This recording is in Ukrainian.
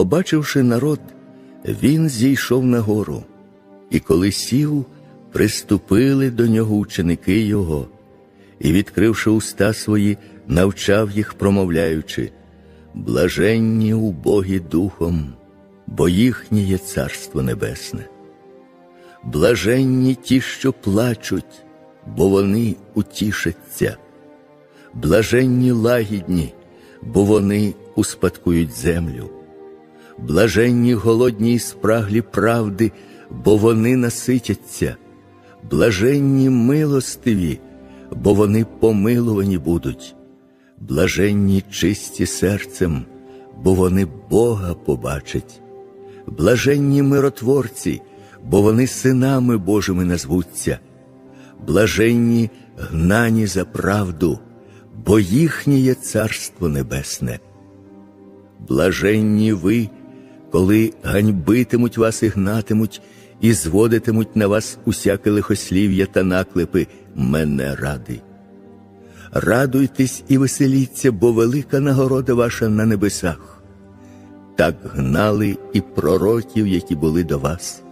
Побачивши народ, він зійшов на гору, і коли сів, приступили до нього ученики його, і, відкривши уста свої, навчав їх, промовляючи: Блаженні убогі духом, бо їхнє є Царство Небесне. Блаженні ті, що плачуть, бо вони утішаться. Блаженні лагідні, бо вони успадкують землю. Блаженні голодні і спраглі правди, бо вони наситяться. Блаженні милостиві, бо вони помилувані будуть. Блаженні чисті серцем, бо вони Бога побачать. Блаженні миротворці, бо вони синами Божими назвуться. Блаженні гнані за правду, бо їхнє є Царство Небесне. Блаженні ви, коли ганьбитимуть вас і гнатимуть, і зводитимуть на вас усяке лихослів'я та наклепи мене ради. Радуйтесь і веселіться, бо велика нагорода ваша на небесах. Так гнали і пророків, які були до вас.